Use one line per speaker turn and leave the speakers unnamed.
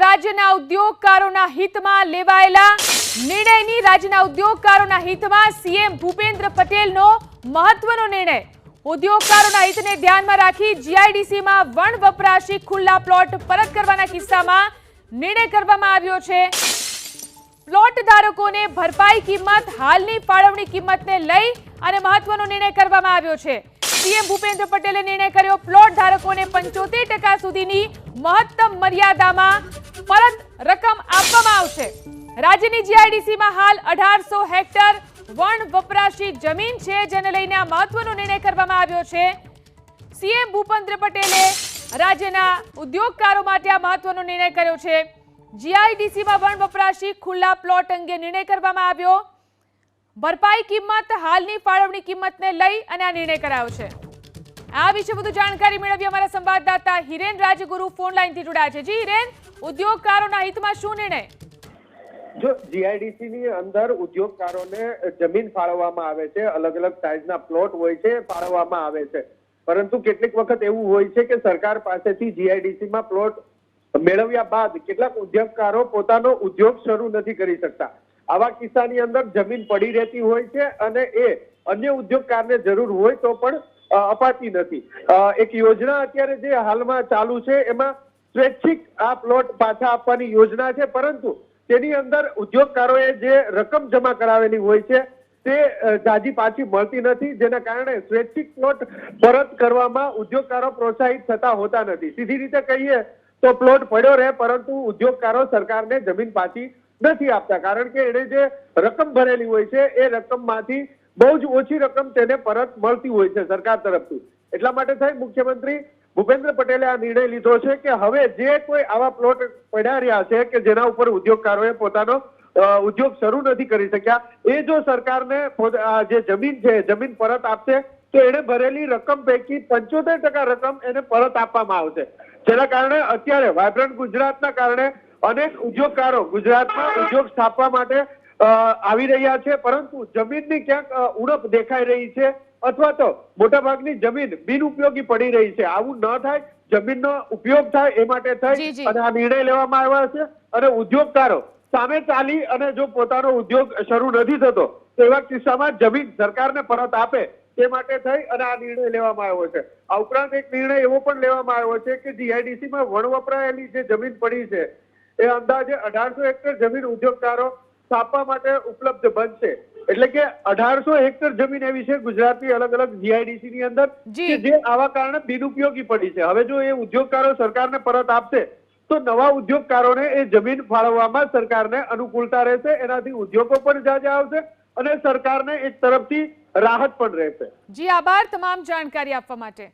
રાજ્યના ઉદ્યોગકારોના હિતમાં લેવાયેલા નિર્ણયની રાજ્યના ઉદ્યોગકારોના હિતમાં સીએમ ભૂપેન્દ્ર પટેલનો મહત્વનો નિર્ણય. ઉદ્યોગકારોના હિતને ધ્યાનમાં રાખી જીઆઈડીસીમાં વણ વપરાશી ખુલ્લા પ્લોટ પરત કરવાના કિસ્સામાં નિર્ણય કરવામાં આવ્યો છે. પ્લોટ ધારકોને ભરપાઈ કિંમત, હાલની ફાળવણી કિંમતને લઈ અને મહત્વનો નિર્ણય કરવામાં આવ્યો છે. સીએમ ભૂપેન્દ્ર પટેલે નિર્ણય કર્યો, પ્લોટ ધારકોને પંચોતેર ટકા સુધીની મહત્તમ મર્યાદામાં પરત રકમ આપવામાં આવશે. રાજ્યની જીઆઈડીસીમાં હાલ અઢારસો હેક્ટર વણ વપરાશી જમીન છે, જેને લઈને આ મહત્વનો નિર્ણય કરવામાં આવ્યો છે. સીએમ ભૂપેન્દ્ર પટેલે રાજ્યના ઉદ્યોગકારો માટે આ મહત્વનો નિર્ણય કર્યો છે. જીઆઈડીસીમાં વણ વપરાશી ખુલ્લા પ્લોટ અંગે નિર્ણય કરવામાં આવ્યો. ભરપાઈ કિંમત, હાલની ફાળવણી કિંમતને લઈ અને આ નિર્ણય કરાયો છે. આ વિશે વધુ જાણકારી મેળવી અમારા સંવાદદાતા હિરેન રાજગુરુ ફોન લાઈનથી જોડાયા છે. જી, હિરેન, ઉદ્યોગકારોના હિતમાં શું નિર્ણય?
જો જીઆઈડીસી ની અંદર ઉદ્યોગકારોને જમીન ફાળવવામાં આવે છે અલગ અલગ સાઈઝના પ્લોટ હોય છે, ફાળવવામાં આવે છે. પરંતુ કેટલીક વખત એવું હોય છે કે સરકાર પાસેથી જીઆઈડીસી માં પ્લોટ મેળવ્યા બાદ કેટલાક ઉદ્યોગકારો પોતાનો ઉદ્યોગ શરૂ નથી કરી શકતા. આવા કિસ્સાની અંદર જમીન પડી રહેતી હોય છે અને એ અન્ય ઉદ્યોગકારને જરૂર હોય તો પણ અપાતી નથી. એક યોજના અત્યારે જે હાલમાં ચાલુ છે, એમાં સ્વૈચ્છિક આ પ્લોટ પાછા આપવાની યોજના છે, પરંતુ તેની અંદર ઉદ્યોગકારોએ જે રકમ જમા કરાવેલી હોય છે, તે જાજી પાછી મળતી નથી, જેના કારણે સ્વૈચ્છિક પ્લોટ પરત કરવામાં ઉદ્યોગકારો પ્રોત્સાહિત થતા હોતા નથી. સીધી રીતે કહીએ તો પ્લોટ પડ્યો રહે, પરંતુ ઉદ્યોગકારો સરકારને જમીન પાછી નથી આપતા. કારણ કે એને જે રકમ ભરેલી હોય છે, એ રકમમાંથી બહુ જ ઓછી રકમ તેને પરત મળતી હોય છે સરકાર તરફથી. એટલા માટે સાહેબ મુખ્યમંત્રી ભૂપેન્દ્ર પટેલે આ નિર્ણય લીધો છે કે હવે જે કોઈ આવા પ્લોટ પડ્યા રહ્યા છે કે જેના ઉપર ઉદ્યોગકારોએ પોતાનો ઉદ્યોગ શરૂ નથી કરી શક્યા, એ જો સરકારને જે જમીન છે, જમીન પરત આપશે, તો એને ભરેલી રકમ પૈકી પંચોતેર ટકા રકમ એને પરત આપવામાં આવશે. જેના કારણે અત્યારે વાયબ્રન્ટ ગુજરાતના કારણે અનેક ઉદ્યોગકારો ગુજરાતમાં ઉદ્યોગ સ્થાપવા માટે આવી રહ્યા છે પરંતુ જમીનની ક્યાંક ઉણપ દેખાઈ રહી છે અથવા તો મોટાભાગની જમીન બિનઉપયોગી પડી રહી છે. આવું ન થાય જમીનનો ઉપયોગ થાય એ માટે
થાય
અને આ નિર્ણય લેવામાં આવ્યા છે અને ઉદ્યોગકારો સામે ચાલી અને જો પોતાનો ઉદ્યોગ શરૂ નથી થતો તો એવા કિસ્સામાં જમીન સરકારને પરત આપે તે માટે થઈ અને આ નિર્ણય લેવામાં આવ્યો છે. આ ઉપરાંત એક નિર્ણય એવો પણ લેવામાં આવ્યો છે કે જીઆઈડીસીમાં વણ વપરાયેલી જે જમીન પડી છે એ અંદાજે અઢારસો હેક્ટર જમીન ઉદ્યોગકારો સ્થાપવા માટે ઉપલબ્ધ બનશે. એટલે કે અઢારસો હેક્ટર જમીન એવી છે ગુજરાતની અલગ અલગ જીઆઈડીસી ની અંદર કે જે આવા કારણે બિનઉપયોગી પડી છે. હવે જો એ ઉદ્યોગકારો સરકારને પરત આપશે તો નવા ઉદ્યોગકારોને એ જમીન ફાળવવામાં સરકારને અનુકૂળતા રહેશે એનાથી ઉદ્યોગો પણ જાજા આવશે અને સરકારને એક તરફથી રાહત પણ રહેશે.
જી આભાર તમામ જાણકારી આપવા માટે.